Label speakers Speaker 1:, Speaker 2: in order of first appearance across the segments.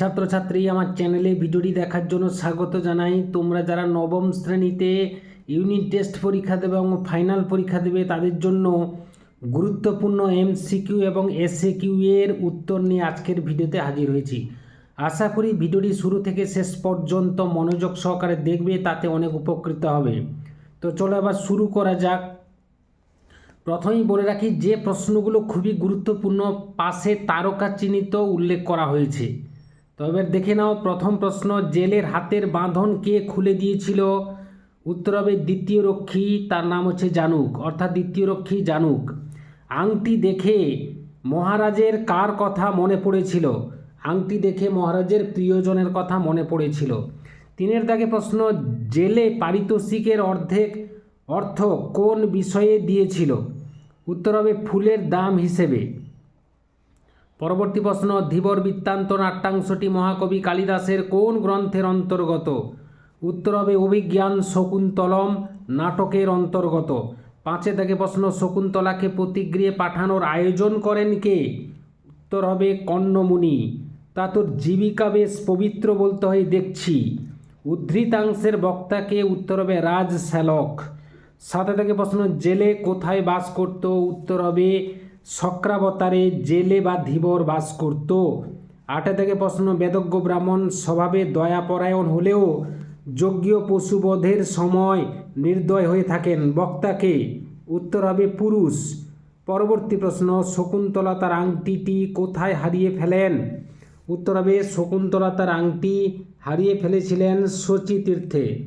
Speaker 1: ছাত্রছাত্রী, আমার চ্যানেলে ভিডিওটি দেখার জন্য স্বাগত জানাই। তোমরা যারা নবম শ্রেণীতে ইউনিট টেস্ট পরীক্ষা দেবে এবং ফাইনাল পরীক্ষা দেবে, তাদের জন্য গুরুত্বপূর্ণ এমসিকিউ এবং এসএকিউ এর উত্তর নিয়ে আজকের ভিডিওতে হাজির হয়েছি। আশা করি ভিডিওটি শুরু থেকে শেষ পর্যন্ত মনোযোগ সহকারে দেখবে, তাতে অনেক উপকৃত হবে। তো চলো এবার শুরু করা যাক। প্রথমেই বলে রাখি, যে প্রশ্নগুলো খুবই গুরুত্বপূর্ণ, পাশে তারকা চিহ্নিত উল্লেখ করা হয়েছে। তো এবার দেখে নাও, প্রথম প্রশ্ন, জেলের হাতের বাঁধন কে খুলে দিয়েছিল? উত্তর হবে দ্বিতীয় রক্ষী, তার নাম হচ্ছে জানুক, অর্থাৎ দ্বিতীয় রক্ষী জানুক। আংটি দেখে মহারাজের কার কথা মনে পড়েছিল? আংটি দেখে মহারাজের প্রিয়জনের কথা মনে পড়েছিল। তিনের দাগে প্রশ্ন, জেলে পারিতোষিকের অর্ধেক অর্থ কোন বিষয়ে দিয়েছিল? উত্তর হবে ফুলের দাম হিসেবে। পরবর্তী প্রশ্ন, ধীবর বৃত্তান্ত নাট্যাংশটি মহাকবি কালিদাসের কোন গ্রন্থের অন্তর্গত? উত্তর হবে অভিজ্ঞান শকুন্তলম, নাটকের অন্তর্গত। পাঁচে থেকে প্রশ্ন, শকুন্তলাকে প্রতিগৃহে পাঠানোর আয়োজন করেন কে? উত্তর হবে কর্ণমুনি। তা তোর জীবিকা বেশ পবিত্র বলতে হয়, দেখছি। উদ্ধৃতাংশের বক্তাকে উত্তর হবে রাজ শ্যালক। সাথে থেকে প্রশ্ন, জেলে কোথায় বাস করত? উত্তর হবে শক্রাবতারে জেলে বা ধীবর বাস করত। আটে থেকে প্রশ্ন, বেদজ্ঞ ব্রাহ্মণ স্বভাবে দয়াপরায়ণ হলেও যজ্ঞ পশুবধের সময় নির্দয় হয়ে থাকেন। বক্তাকে উত্তর হবে পুরুষ। পরবর্তী প্রশ্ন, শকুন্তলা তার আংটিটি কোথায় হারিয়ে ফেলেন? উত্তর হবে, শকুন্তলা তার আংটি হারিয়ে ফেলেছিলেন শচী তীর্থে।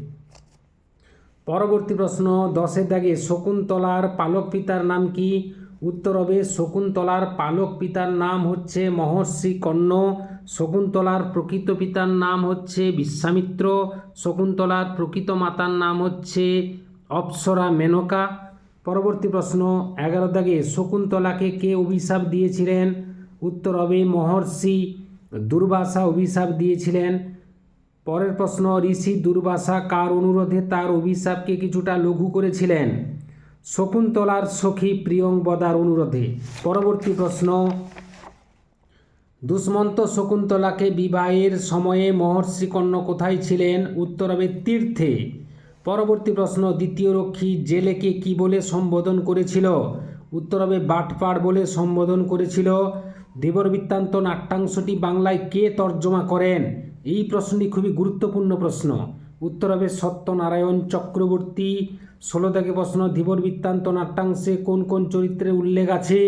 Speaker 1: পরবর্তী প্রশ্ন, দশের দাগে শকুন্তলার পালক পিতার নাম কি? উত্তর হবে শকুন্তলার পালক পিতার নাম হচ্ছে মহর্ষি কর্ণ, শকুন্তলার প্রকৃত পিতার নাম হচ্ছে বিশ্বামিত্র, শকুন্তলার প্রকৃত মাতার নাম হচ্ছে অপ্সরা মেনকা। পরবর্তী প্রশ্ন, এগারো দাগে শকুন্তলাকে কে অভিশাপ দিয়েছিলেন? উত্তর হবে মহর্ষি দুর্বাসা অভিশাপ দিয়েছিলেন। পরের প্রশ্ন, ঋষি দুর্বাসা কার অনুরোধে তার অভিশাপকে কিছুটা লঘু করেছিলেন? শকুন্তলার সখী প্রিয়ংবদার অনুরোধে। পরবর্তী প্রশ্ন, দুষ্মন্ত শকুন্তলাকে বিবাহের সময়ে মহর্ষি কর্ণ কোথায় ছিলেন? উত্তর হবে তীর্থে। পরবর্তী প্রশ্ন, দ্বিতীয় রক্ষী জেলেকে কি বলে সম্বোধন করেছিল? উত্তর হবে বাটপাড় বলে সম্বোধন করেছিল। দেবর বৃত্তান্ত নাট্যাংশটি বাংলায় কে তর্জমা করেন? এই প্রশ্নটি খুবই গুরুত্বপূর্ণ প্রশ্ন। উত্তর হবে সত্যনারায়ণ চক্রবর্তী ষোলো থেকে প্রশ্ন ধীবর বৃত্তান্ত নাট্যাংশে কোন কোন চরিত্রের উল্লেখ আছে?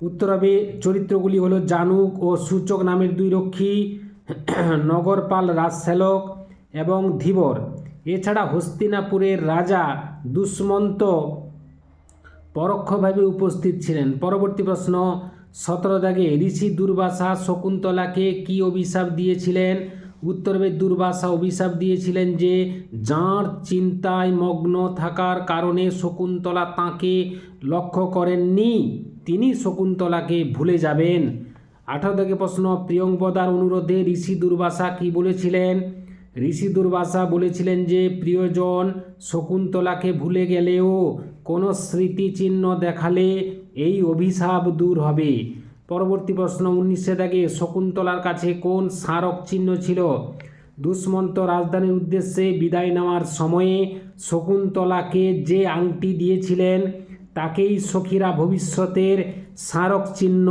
Speaker 1: উত্তর হবে, চরিত্রগুলি হলো জানুক ও সূচক নামের দুই রক্ষী, নগরপাল রাজশ্যালক এবং ধীবর এছাড়া হস্তিনাপুরের রাজা দুষ্মন্ত পরোক্ষভাবে উপস্থিত ছিলেন। পরবর্তী প্রশ্ন, সতেরো দাগে ঋষি দুর্বাসা শকুন্তলাকে কি অভিশাপ দিয়েছিলেন? উত্তরবে দুর্বাসা অভিশাপ দিয়েছিলেন যে, যাঁর চিন্তায় মগ্ন থাকার কারণে শকুন্তলা তাঁকে লক্ষ্য করেননি, তিনি শকুন্তলাকে ভুলে যাবেন। আঠারো থেকে প্রশ্ন প্রিয়ংবদার অনুরোধে ঋষি দুর্বাসা কি বলেছিলেন? ঋষি দুর্বাসা বলেছিলেন যে, প্রিয়জন, শকুন্তলাকে ভুলে গেলেও কোনো স্মৃতিচিহ্ন দেখালে এই অভিশাপ দূর হবে। পরবর্তী প্রশ্ন উনিশে দাগে শকুন্তলার কাছে কোন স্মারক চিহ্ন ছিল? দুষ্মন্ত রাজধানীর উদ্দেশ্যে বিদায় নেওয়ার সময়ে শকুন্তলাকে যে আংটি দিয়েছিলেন, তাকেই সখীরা ভবিষ্যতের স্মারক চিহ্ন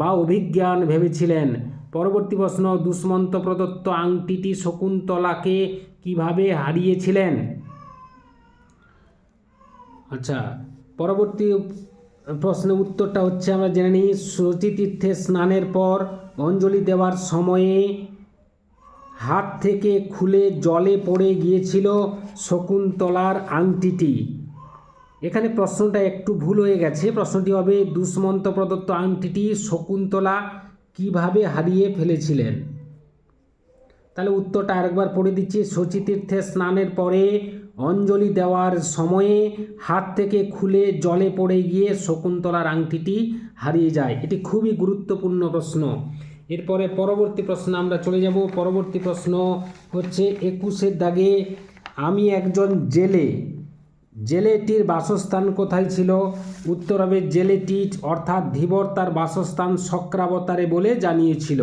Speaker 1: বা অভিজ্ঞান ভেবেছিলেন। পরবর্তী প্রশ্ন, দুষ্মন্ত প্রদত্ত আংটিটি শকুন্তলাকে কীভাবে হারিয়েছিলেন? আচ্ছা পরবর্তী প্রশ্নের উত্তরটা হচ্ছে, আমরা জেনে নিই শচীতীর্থে স্নানের পর অঞ্জলি দেওয়ার সময়ে হাত থেকে খুলে জলে পড়ে গিয়েছিল শকুন্তলার আংটিটি। এখানে প্রশ্নটা একটু ভুল হয়ে গেছে। প্রশ্নটি হবে, দুষ্মন্ত প্রদত্ত আংটিটি শকুন্তলা কীভাবে হারিয়ে ফেলেছিলেন? তাহলে উত্তরটা আরেকবার পড়ে দিচ্ছি শচীতীর্থে স্নানের পরে অঞ্জলি দেওয়ার সময়ে হাত থেকে খুলে জলে পড়ে গিয়ে শকুন্তলার আংটিটি হারিয়ে যায়। এটি খুবই গুরুত্বপূর্ণ প্রশ্ন। এরপরে পরবর্তী প্রশ্ন আমরা চলে যাব। পরবর্তী প্রশ্ন হচ্ছে, একুশের দাগে আমি একজন জেলে। জেলেটির বাসস্থান কোথায় ছিল? উত্তর হবে জেলেটি অর্থাৎ ধীবর তার বাসস্থান শক্রাবতারে বলে জানিয়েছিল।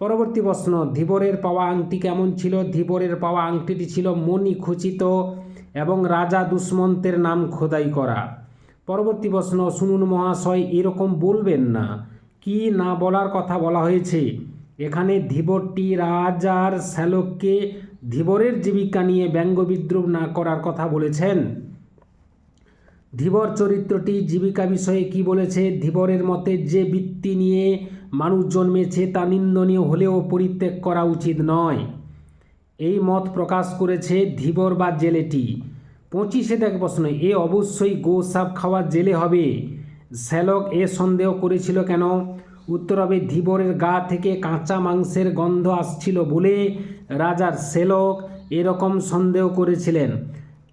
Speaker 1: পরবর্তী প্রশ্ন, ধীবরের পাওয়া আংটি কেমন ছিল? ধীবরের পাওয়া আংটিটি ছিল মণি খচিত এবং রাজা দুষ্মন্তের নাম খোদাই করা। পরবর্তী প্রশ্ন, শুনুন মহাশয়, এরকম বলবেন না। কি না বলার কথা বলা হয়েছে? এখানে ধীবরটি রাজার শ্যালককে ধীবরের জীবিকা নিয়ে ব্যঙ্গ বিদ্রুপ না করার কথা বলেছেন। ধীবর চরিত্রটি জীবিকা বিষয়ে কি বলেছে? ধীবরের মতে যে বৃত্তি নিয়ে মানুষ জন্মেছে তা নিন্দনীয় হলেও পরিত্যাগ করা উচিত নয়। এই মত প্রকাশ করেছে ধীবর বা জেলেটি। পঁচিশে দেখ প্রশ্ন, এ অবশ্যই গো সাপ খাওয়া জেলে হবে? শ্যালক এ সন্দেহ করেছিল কেন? উত্তর হবে, ধীবরের গা থেকে কাঁচা মাংসের গন্ধ আসছিল বলে রাজার শ্যালক এরকম সন্দেহ করেছিলেন।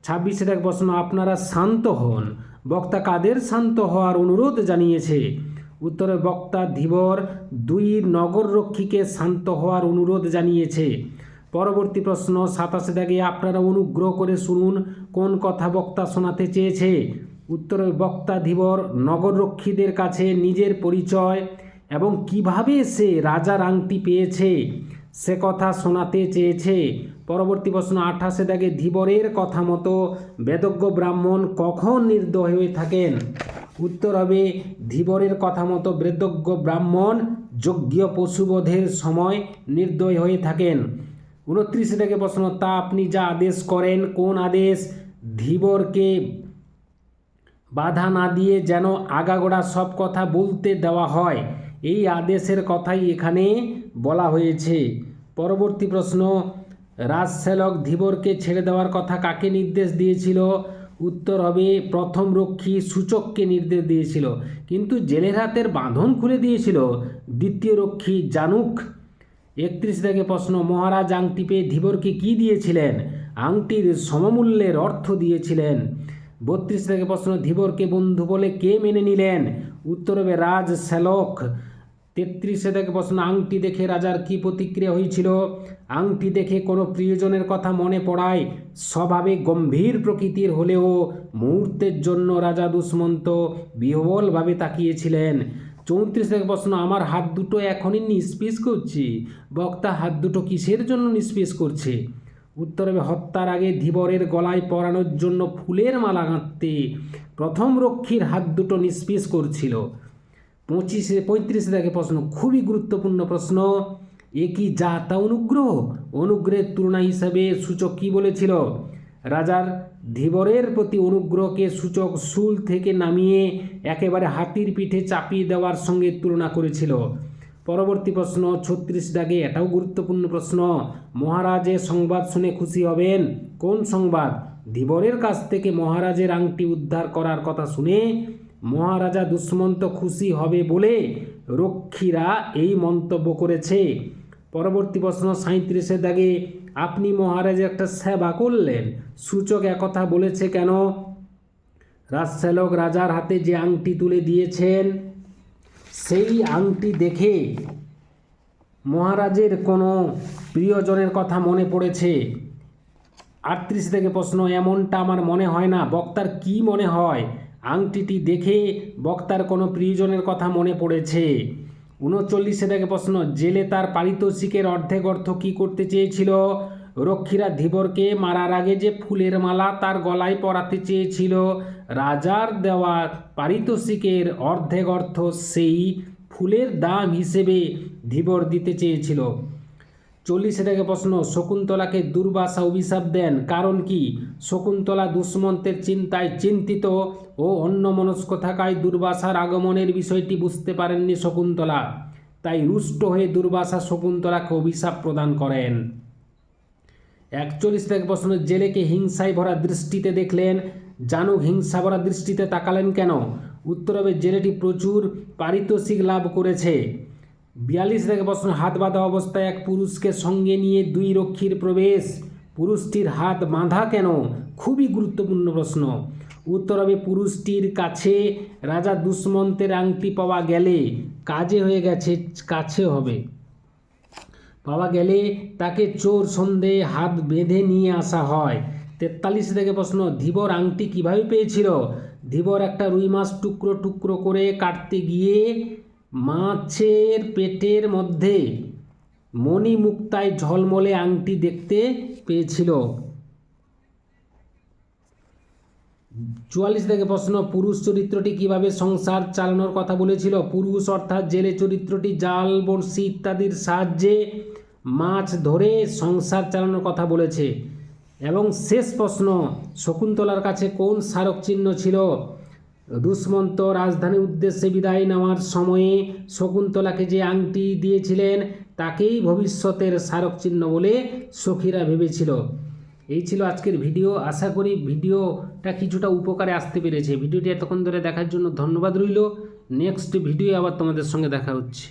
Speaker 1: ছাব্বিশে দেখ প্রশ্ন, আপনারা শান্ত হন। বক্তা কাদের শান্ত হওয়ার অনুরোধ জানিয়েছে? উত্তরে বক্তা ধীবর দুই নগররক্ষীকে শান্ত হওয়ার অনুরোধ জানিয়েছে। পরবর্তী প্রশ্ন, সাতাশে দাগে আপনারা অনুগ্রহ করে শুনুন, কোন কথা বক্তা শোনাতে চেয়েছে? উত্তরে বক্তা ধীবর, নগররক্ষীদের কাছে নিজের পরিচয় এবং কীভাবে সে রাজার আংটি পেয়েছে সে কথা শোনাতে চেয়েছে। পরবর্তী প্রশ্ন, আঠাশে দাগে ধীবরের কথা মতো বেদজ্ঞ ব্রাহ্মণ কখন নির্দয় হয়ে থাকেন? উত্তর হবে, ধীবরের কথা মতো বেদজ্ঞ ব্রাহ্মণ যজ্ঞ পশুবধের সময় নির্দয় হয়ে থাকেন। উনত্রিশে থেকে প্রশ্ন, তা আপনি যা আদেশ করেন, কোন আদেশ? ধীবরকে বাধা না দিয়ে যেন আগাগোড়া সব কথা বলতে দেওয়া হয়। এই আদেশের কথাই এখানে বলা হয়েছে। পরবর্তী প্রশ্ন, রাজসেলক ধীবরকে ছেড়ে দেওয়ার কথা কাকে নির্দেশ দিয়েছিল? উত্তর হবে, প্রথম রক্ষী সূচককে নির্দেশ দিয়েছিল। কিন্তু জেলের হাতের বাঁধন খুলে দিয়েছিল। দ্বিতীয় রক্ষী জানুক। একত্রিশ থেকে প্রশ্ন, মহারাজ আংটি পেয়ে ধীবরকে কী দিয়েছিলেন? আংটির সমমূল্যের অর্থ দিয়েছিলেন। বত্রিশ থেকে প্রশ্ন, ধীবরকে বন্ধু বলে কে মেনে নিলেন? উত্তর হবে, রাজ শ্যালক। তেত্রিশে থেকে প্রশ্ন আংটি দেখে রাজার কি প্রতিক্রিয়া হয়েছিল? আংটি দেখে কোনো প্রিয়জনের কথা মনে পড়ায়। স্বভাবে গম্ভীর প্রকৃতির হলেও মুহূর্তের জন্য রাজা দুষ্মন্ত বিহবলভাবে তাকিয়েছিলেন। চৌত্রিশ থেকে প্রশ্ন আমার হাত দুটো এখনই নিষ্পিস করছি। বক্তা, হাত দুটো কিসের জন্য নিষ্পিস করছে? উত্তর হবে হত্যার আগে ধীবরের গলায় পরানোর জন্য ফুলের মালা গাঁথতে প্রথম রক্ষীর হাত দুটো নিষ্পিস করছিল। পঁচিশে পঁয়ত্রিশে থেকে প্রশ্ন, খুবই গুরুত্বপূর্ণ প্রশ্ন। এ কি যা তা অনুগ্রহ, অনুগ্রহের তুলনা হিসাবে সূচক কি বলেছিল? রাজার ধীবরের প্রতি অনুগ্রহকে সূচক শুল থেকে নামিয়ে একেবারে হাতির পিঠে চাপিয়ে দেওয়ার সঙ্গে তুলনা করেছিল। পরবর্তী প্রশ্ন, ছত্রিশ দাগে এটাও গুরুত্বপূর্ণ প্রশ্ন, মহারাজের সংবাদ শুনে খুশি হবেন? কোন সংবাদ? ধীবরের কাছ থেকে মহারাজের আংটি উদ্ধার করার কথা শুনে মহারাজা দুষ্মন্ত খুশি হবে বলে রক্ষীরা এই মন্তব্য করেছে। পরবর্তী প্রশ্ন সাঁত্রিশের দাগে, আপনি মহারাজের একটা সেবা করলেন। সূচক একথা বলেছে কেন? রাজসেলক রাজার হাতে যে আংটি তুলে দিয়েছেন, সেই আংটি দেখে মহারাজের কোনো প্রিয়জনের কথা মনে পড়েছে। আটত্রিশ থেকে প্রশ্ন, এমনটা আমার মনে হয় না। বক্তার কি মনে হয়? আংটিটি দেখে বক্তার কোনো প্রিয়জনের কথা মনে পড়েছে। উনচল্লিশে থেকে প্রশ্ন, জেলে তার পারিতোষিকের অর্ধেক অর্থ কী করতে চেয়েছিল? রক্ষীরা ধীবরকে মারার আগে যে ফুলের মালা তার গলায় পরাতে চেয়েছিল, রাজার দেওয়া পারিতোষিকের অর্ধেক অর্থ সেই ফুলের দাম হিসেবে ধীবর দিতে চেয়েছিল। চল্লিশে থেকে প্রশ্ন, শকুন্তলাকে দুর্বাসা অভিশাপ দেন, কারণ কি? শকুন্তলা দুষ্মন্তের চিন্তায় চিন্তিত ও অন্যমনস্ক থাকায় দুর্বাসার আগমনের বিষয়টি বুঝতে পারেননি শকুন্তলা। তাই রুষ্ট হয়ে দুর্বাসা শকুন্তলাকে অভিশাপ প্রদান করেন। একচল্লিশ থেকে প্রশ্ন, জেলেকে হিংসায় ভরা দৃষ্টিতে দেখলেন? জানুক, হিংসা ভরা দৃষ্টিতে তাকালেন কেন? উত্তর হবে, জেলেটি প্রচুর পারিতোষিক লাভ করেছে। বিয়াল্লিশ থেকে প্রশ্ন হাত বাঁধা অবস্থায় এক পুরুষকে সঙ্গে নিয়ে দুই রক্ষীর প্রবেশ। পুরুষটির হাত বাঁধা কেন? খুবই গুরুত্বপূর্ণ প্রশ্ন। উত্তর হবে, পুরুষটির কাছে রাজা দুষ্মন্তের আংটি পাওয়া গেলে কাজে হয়ে গেছে, কাছে হবে। পাওয়া গেলে তাকে চোর সন্দেহে হাত বেঁধে নিয়ে আসা হয়। তেতাল্লিশ থেকে প্রশ্ন, ধীবর আংটি কীভাবে পেয়েছিল? ধীবর একটা রুই মাছ টুকরো টুকরো করে কাটতে গিয়ে মাছের পেটের মধ্যে মণি মুক্তায় ঝলমলে আংটি দেখতে পেয়েছিল। চুয়াল্লিশ থেকে প্রশ্ন, পুরুষ চরিত্রটি কীভাবে সংসার চালানোর কথা বলেছিল? পুরুষ অর্থাৎ জেলে চরিত্রটি, জাল, বড়শি ইত্যাদির সাহায্যে মাছ ধরে সংসার চালানোর কথা বলেছে। এবং শেষ প্রশ্ন, শকুন্তলার কাছে কোন স্মারক চিহ্ন ছিল? দুষ্মন্ত রাজধানীর উদ্দেশ্যে বিদায় নেওয়ার সময়ে শকুন্তলাকে যে আংটি দিয়েছিলেন, তাকেই ভবিষ্যতের স্মারক চিহ্ন বলে সখীরা ভেবেছিল। এই ছিল আজকের ভিডিও। আশা করি ভিডিওটা কিছুটা উপকারে আসতে পেরেছে। ভিডিওটি এতক্ষণ ধরে দেখার জন্য ধন্যবাদ রইল। নেক্সট ভিডিও আবার তোমাদের সঙ্গে দেখা হচ্ছে।